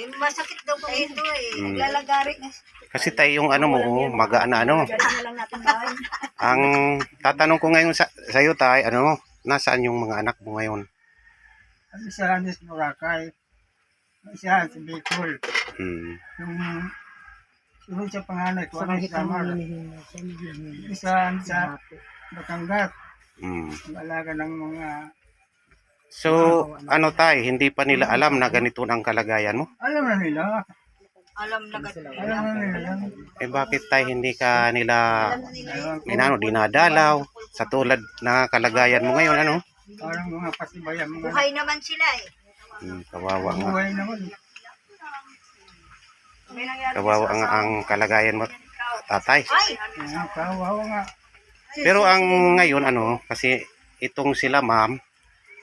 Eh, masakit daw po ito eh. Mm. Naglalagari na. Kasi tayo yung ano mo, oh, magaan na ano. Ang tatanong ko ngayon sa sa'yo tay, ano, nasaan yung mga anak mo ngayon? Ang isa sa Boracay. Ang isa sa Bicol. Hmm. Yung sunod sa panganay ko, ang Samar. Isa sa Batangas. Hmm. Ang-alaga ng mga... So, ano tay, hindi pa nila alam na ganito ang kalagayan mo? Alam na nila. Alam na ganito. Alam na nila. Eh bakit tay hindi ka nila inano dinadalaw sa tulad na kalagayan mo ngayon ano? parang mga pasibayan. Mga Buhay naman sila eh. Hmm, kawawa nga. buhay naman. Kawawa ang, ang kalagayan mo tatay. Ay! Kawawa nga. Pero ang ngayon ano, kasi itong sila ma'am,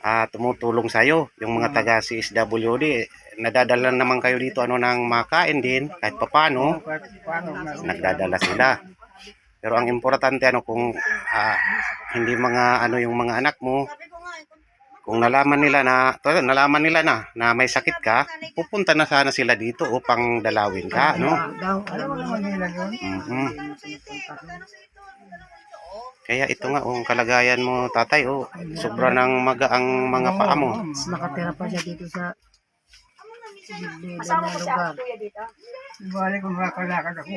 ah tumutulong sa iyo, yung mga taga CSWD, nadadala naman kayo dito ano ng makain din kahit papano, nagdadala sila. Pero ang importante ano kung ah, hindi mga ano yung mga anak mo, kung nalaman nila na nalaman nila na na may sakit ka, pupunta na sana sila dito upang dalawin ka, no? Alam Kaya ito nga, oh, ang kalagayan mo, tatay, oh, sobra ng maga ang mga paa mo. Mas nakatira pa siya dito sa Bibida na lugar. Balik kung makakalakad ako.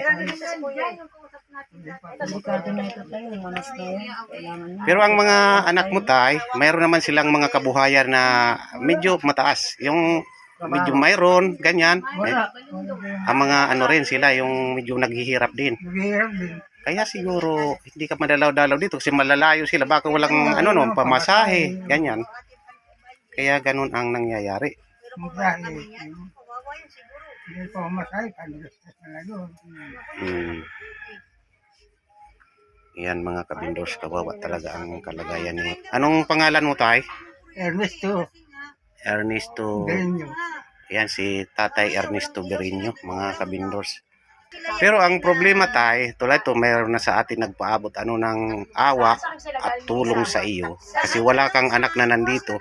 Pero ang mga anak mo, tay, mayroon naman silang mga kabuhayan na medyo mataas. Yung medyo mayroon, ganyan. May- ang mga ano rin sila, yung medyo naghihirap din. Naghihirap din. Kaya siguro, hindi ka madalaw-dalaw dito kasi malalayo sila. Baka walang ano no, pamasahe, ganyan. Kaya ganun ang nangyayari. Yun. Hmm. Yan mga kabindos, kawawa talaga ang kalagayan niyo. Anong pangalan mo, tay? Ernesto. Ernesto. Yan si Tatay Ernesto Berino, mga kabindors. Pero ang problema tay, tulad to mayroon na sa atin nagpaabot ano ng awa at tulong sa iyo kasi wala kang anak na nandito.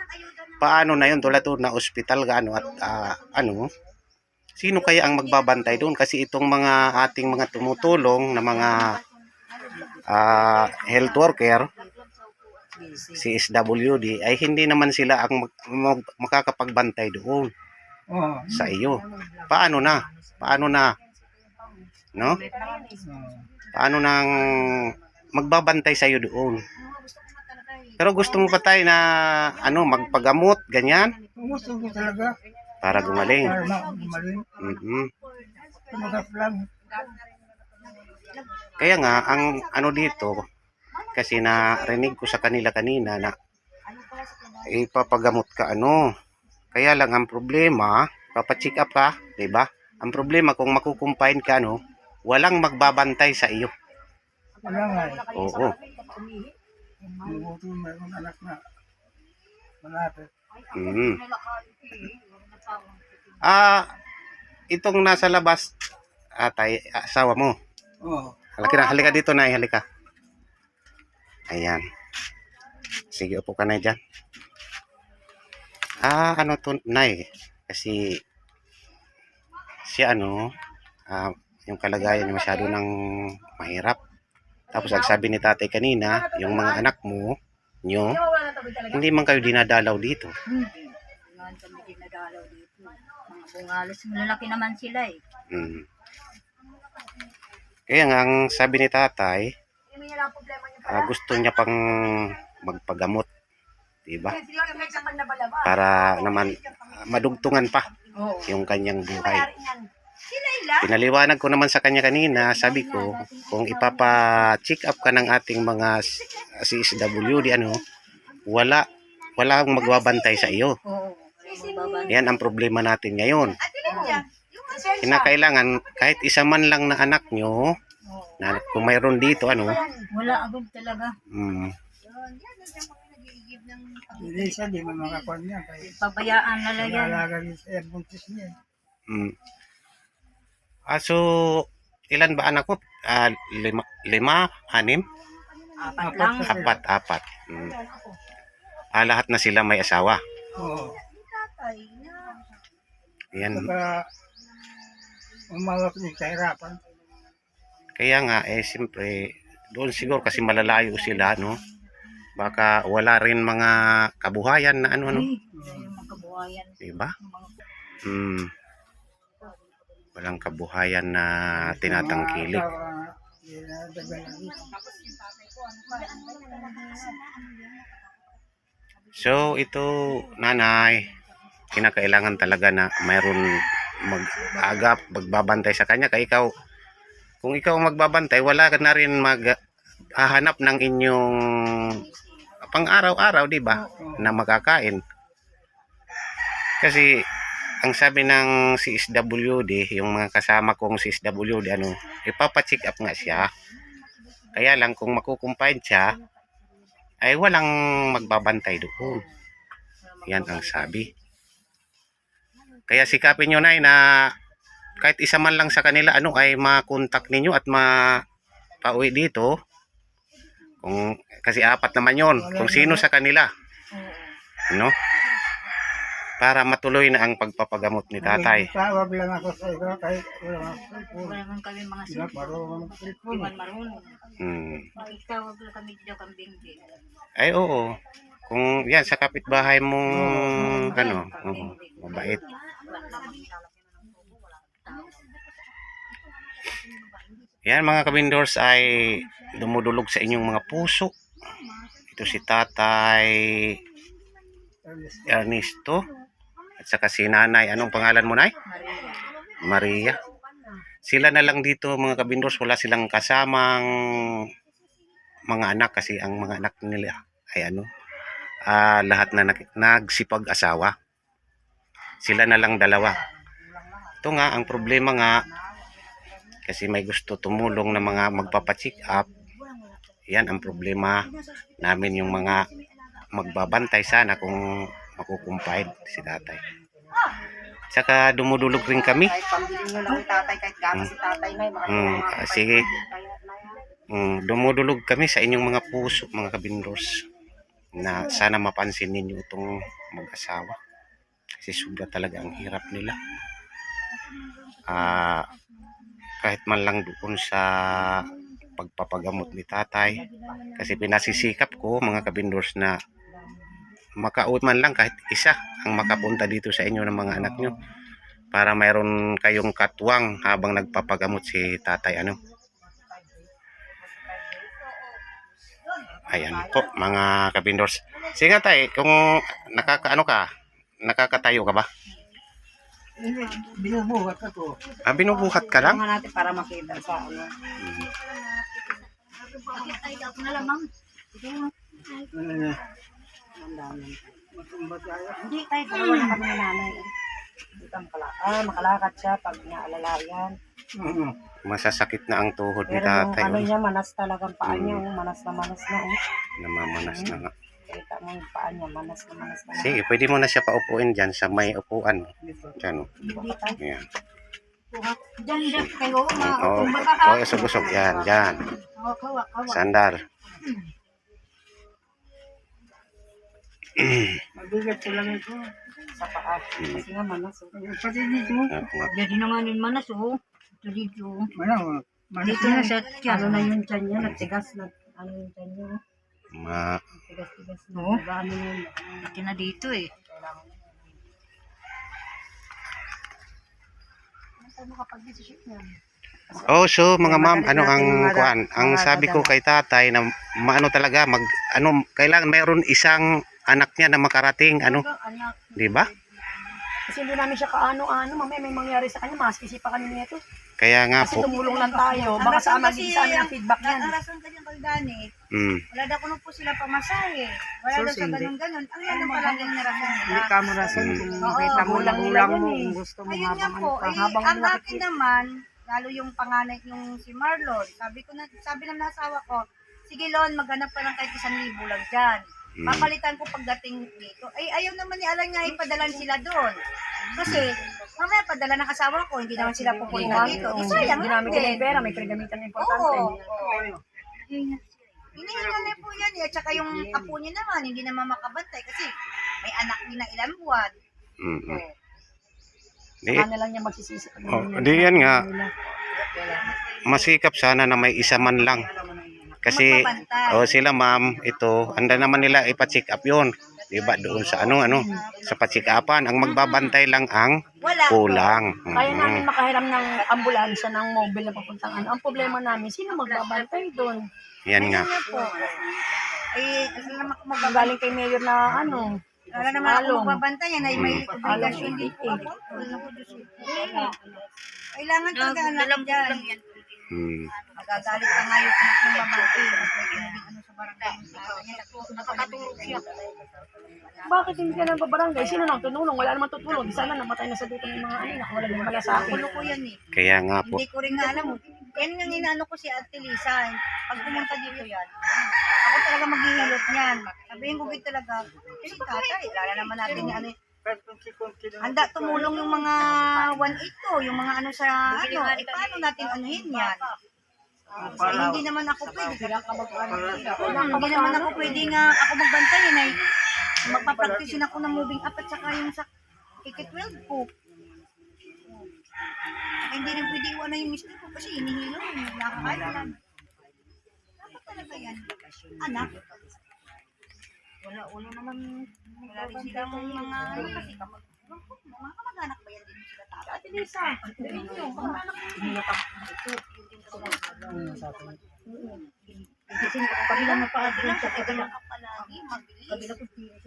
Paano na yun tulad to na ospital ka ano at ah, ano sino kaya ang magbabantay doon kasi itong mga ating mga tumutulong na mga ah, health worker si SWD ay hindi naman sila ang mag- mag- makakapagbantay doon Oo. sa iyo. Paano na? Paano na? No? Paano nang magbabantay sa iyo doon? Pero gusto mo pa tayo na ano, magpagamot, ganyan, gusto ko talaga. para gumaling. Para. Mhm. Tumagas lang. Kaya nga, ang ano dito, kasi narinig ko sa kanila kanina na ipapagamot ka ano. Kaya lang ang problema, papacheck up ka, 'di ba? Ang problema kung makukumpain ka ano, walang magbabantay sa iyo. Wala nga eh. Oo. Mabuti mayroong anak na malapit. Mhm. Ah, itong nasa labas, atay, asawa mo. Oo. Halika na, halika dito na, halika. Ayan. Sige, upo ka na dyan. Ah, ano to, Nay? Kasi, si ano, ah, yung kalagayan niya masyado ng mahirap. Tapos, ang sabi ni tatay kanina, yung mga anak mo, nyo, hindi man kayo dinadalaw dito. Ngayon kami dinadalaw dito. Mga bungalos. Malalaki naman sila eh. Mm. Kaya nga, ang sabi ni tatay, ah, gusto niya pang magpagamot. Diba? Para naman madugtungan pa yung kanyang buhay. Pinaliwanag ko naman sa kanya kanina, sabi ko, kung ipapa-check up ka ng ating mga CSWD, ano, wala, wala akong magbabantay sa iyo. Yan ang problema natin ngayon. Yung. Kinakailangan, kahit isa man lang na anak nyo, na kung mayroon dito, ano, Wala agad talaga. mm, Hindi siya, di mo makakuha niya. Kaya pabayaan na lang yan. nalalaga niya sa airpuntis niya. mm. Ah, so, ilan ba anak mo? Ah, lima, lima, anim? Apat lang. Apat, apat. Mm. Ah, lahat na sila may asawa. Oo. Yan. Baka umawak din sa hirapan. Kaya nga, eh, siyempre, doon siguro kasi malalayo sila, no? Baka wala rin mga kabuhayan na ano, ano? Ay, yung mga kabuhayan. Diba? Hmm. Walang kabuhayan na tinatangkilik. So, ito, nanay, kinakailangan talaga na mayroon mag-agap, magbabantay sa kanya. Kaya ikaw, kung ikaw magbabantay, wala ka na rin maghahanap ng inyong pang araw-araw, di ba? Na makakain. Kasi, ang sabi ng CSWD, yung mga kasama kong CSWD, ano, ipapacheck up nga siya. Kaya lang, kung makukumpine siya, ay walang magbabantay doon. Yan ang sabi. Kaya sikapin nyo na na kahit isa man lang sa kanila ano ay makontak ninyo at mapauwi dito. Kung kasi apat naman yon kung sino sa kanila, no? Para matuloy na ang pagpapagamot ni tatay. Tawag lang ako sa iyo kahit wala akong cellphone. Wala man kami mga sila. marunong ng cellphone. man marunong. Hmm. Magtawag lang kami dito kambing din. Ay oo. Kung yan sa kapitbahay mong ano, oo, mabait. Yan mga kabindors ay dumudulog sa inyong mga puso. Ito si Tatay Ernesto at saka si Nanay. Anong pangalan mo, Nay? Maria. Maria. Sila na lang dito mga kabindors. Wala silang kasamang mga anak kasi ang mga anak nila ay ano, ah, lahat na nag- nagsipag-asawa. Sila na lang dalawa. Ito nga, ang problema nga, kasi may gusto tumulong na mga magpapacheck up. Yan ang problema namin yung mga magbabantay sana kung makukumpide si tatay. Saka dumudulog rin kami. Kahit pambili nyo lang tatay, kahit gata si tatay na, Mm, ah, sige. Mm, dumudulog kami sa inyong mga puso, mga kabindors, na sana mapansin ninyo itong mag-asawa. Kasi sobra talaga ang hirap nila. Ah, kahit man lang doon sa pagpapagamot ni tatay. Kasi pinasisikap ko, mga kabindors, na makauwi man lang kahit isa ang makapunta dito sa inyo ng mga anak nyo para mayroon kayong katwang habang nagpapagamot si tatay ano Ayan po, mga kabindors. Sige tay, kung nakakaano ka, nakakatayo ka ba? Binubuhat ako. Ah, binubuhat ka lang? Natin para makita sa ano. Bakit Ang dami. matumba tayo. Hindi, kahit dalawa na kami ng nanay. Hindi ka makalakad. Ah, makalakad siya pag naalalayan. Oo. Masasakit na ang tuhod ni Pero yung tatay. ano Oh. niya, manas talagang paa niya. Mm. oh. Manas na manas na. Oh. Namamanas na nga. Kita mo yung paa niya, manas na manas na. Sige, pwede mo na siya paupuin dyan sa may upuan. Dito. Dyan, oh. Hindi tayo. Ayan. Diyan, diyan kayo. Oh, tumba ka ha. oh, usog-usog. Yan, dyan. Hawak, hawak, hawak. Sandal. Mabigat ko lang ito. Sa paa. Kasi nga manas. Oh. Pati dito. Jadi na nga din manas oh. Ito dito. Ano, manis Dito na siya. Ano na yung tiyan niya, nagtigas na. Ano yung tiyan niya? Ma Tigas-tigas na. Diba, ano yun? Laki na dito eh. Oh, so mga ma'am, ano ang kuan? Ang sabi ko kay tatay na maano talaga mag ano kailangan mayroon isang anak niya na makarating ano. 'di ba? Kasi hindi namin siya kaano-ano, mamaya may mangyari sa kanya, maskisi pa kami nito. Kaya nga Kasi po. tumulong lang tayo, baka sa amin sa amin ang feedback yan. Arasan ka dyan pagdani. Mm. Wala daw kuno po sila pamasahe. Wala daw sa ganun-ganun. Ang yan ang palaging narasan nila. Hindi ka mo rason Mm. kung Oo, makita mo gulang nila lang yan mo eh. kung gusto mo Ayun nga habang po, ano pa, eh, habang ang akin naman, lalo yung panganay yung si Marlon, sabi ko na, sabi ng nasawa ko, sige Lon, maghanap ka ng kahit isang libo lang dyan. Mm. Papalitan ko pagdating dito. Ay, ayaw naman ni Alan nga ipadalan sila doon. Kasi, mamaya padala ng asawa ko, hindi naman sila pupunta dito. Eh, sayang Hindi lang namin kailangan din. pera, may pinagamitan na importante. Oo. Hinihinga na po yan eh. At saka yung apo niya naman, hindi naman makabantay kasi may anak din na ilang buwan. Mm. Oh. Di, Sa kanila niya magsisisi. pag oh, hindi di yan nga. Masikap sana na may isa man lang. Kasi, Magbabantay. oh sila ma'am, ito, handa naman nila ipa-check up yun. Diba, doon sa ano, ano, sa pa-check upan. Ang magbabantay lang ang Wala. kulang. Kaya Mm. namin makahiram ng ambulansya ng mobile na papuntang ano. Ang problema namin, sino magbabantay doon? Yan nga. Ano po? Ay, ano naman ako magbabantay. Magaling kay Mayor na ano. Wala naman ako Along. magbabantayan ay may Mm. obligasyon din po ako. Kailangan talaga anak dyan. Hmm. Magagalit pa nga yung anak ng babae. Ano sa barangay. Nakakatulog siya. Bakit hindi ka nang babarangay? Sino nang tumulong? Wala naman tutulong. Di sana namatay na sa dito ng mga anak. Wala naman pala sa akin. Kulo ko yan eh. Kaya nga po. Hindi ko rin nga alam. Yan yung inaano ko si Ate Lisa. eh. Pag pumunta dito yan, ako talaga maghihilot niyan. Sabihin ko gito talaga, kasi tatay, lala naman natin ni ano, handa tumulong yung mga 182, yung mga ano sa ano, eh paano natin anuhin yan? Eh, hindi naman ako pwede. Hindi naman ako pwede nga ako magbantayan ay magpapractice ako ng moving up at saka yung sa kiki-12 ko. Saka hindi rin pwede iwan na yung mister ko kasi inihilo yung nakakain lang. Dapat talaga yan. Anak. Wala, wala naman. Wala rin silang mga ano kasi kamag mga kamag-anak ba yan din sila tatay? Ate Lisa, dali nyo. Kamag-anak Kasi kabila na pa doon sa kabila ka palagi, mabilis.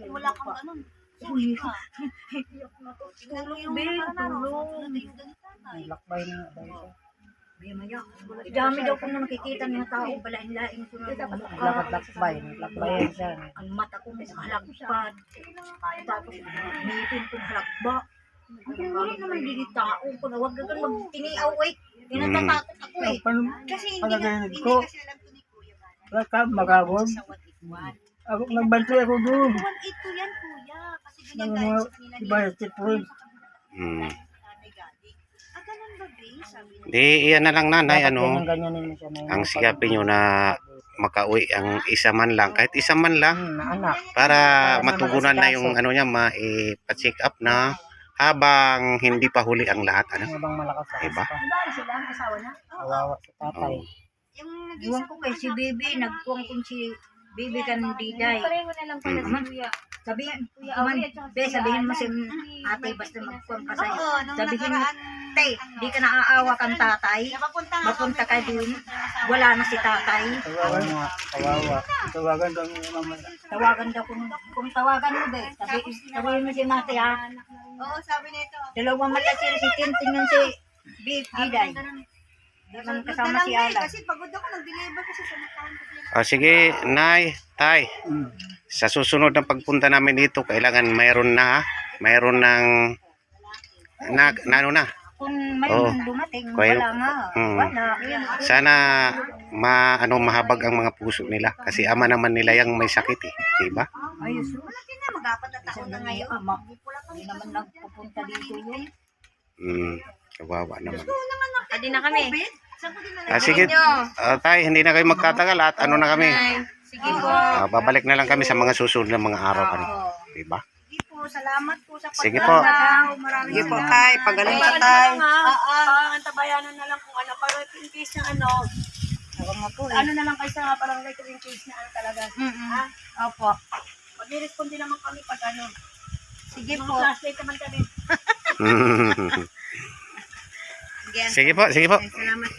Wala kang ganun. Uy, tulong yung mga tulong. Lakbay na daw siya. Dami daw kung na makikita ng tao, balain-lain ko na Lakad-lakbay. Lakbay siya. ang mata ko may halagpad. Tapos, ngipin kong halagba. Hindi naman din tao. Kung wag ka magtiniaw eh. Pinatatakot ako eh. Paano? Kasi hindi na, hindi ko. kasi alam ko ni Kuya Gana. Wala ka, magabon. Ako, nagbantay ako doon. 182 yan, Kuya. Kasi ganyan dahil sa kanila iba. Hmm. Ah, ganun ba, Bey? Sabi niya. Di, iyan na lang nanay, ano, ang sikapin nyo na makauwi ang isa man lang, kahit isa man lang, Hmm, na anak. para matugunan na yung ano niya, maipa-check up na habang hindi pa huli ang lahat, ano? Habang malakas ako. Diba? Sila ang asawa niya. Kawawa sa tatay. Oh. Yung nag-iwan ko kay si Bibi, nagkuwang kong si Bibi Candiday. Pareho na lang pala si Kuya. Sabihin, man, be, sabihin mo si ate basta magkuwang ka sa'yo. Sabihin mo, te, di ka naaawa kang tatay. Mapunta ka dun, wala na si tatay. Kawawa nga. Kawawa. Tawagan daw yung mama. Tawagan daw kung, kung tawagan mo, be. Sabi, sabihin mo si mate, ha? Oo, sabi nito. Dalawang mata si si Tintin yung si Bi- Biday. Di man kasama si Ala. Kasi pagod ako, nag-deliver kasi sa sila. Ah, sige, Nay, Tay. Sa susunod na pagpunta namin dito, kailangan mayroon na, mayroon ng, na, na ano na. Kung Oo. mayroon dumating, Kaya- wala nga. Hmm. Wala. Sana ma ano mahabag ang mga puso nila kasi ama naman nila yung may sakit eh, 'di ba? Ayos. Wala din na, mag-apat na taon na ngayon. Ama, hindi naman nagpupunta dito yun. Mm, kawawa naman. Adi na kami. Ah, sige, ah, tay, hindi na kayo magtatagal at ano na kami. Sige po. Ah, babalik na lang kami sa mga susunod na mga araw ano, 'di ba? Po, salamat po sa Sige po. pagdalaw. Maraming Sige po, salamat. Tay. Pagaling ka, Tay. lang ha? Ah, antabayanan na lang kung ano. Para in case na ano, nga po eh. ano na lang kayo sa barangay kung in case na ano talaga. Mm-mm. Ha? Opo. Mag-respond din naman kami pag ano. Sige Mga po. flashlight naman kami. Sige. po, sige po. Salamat.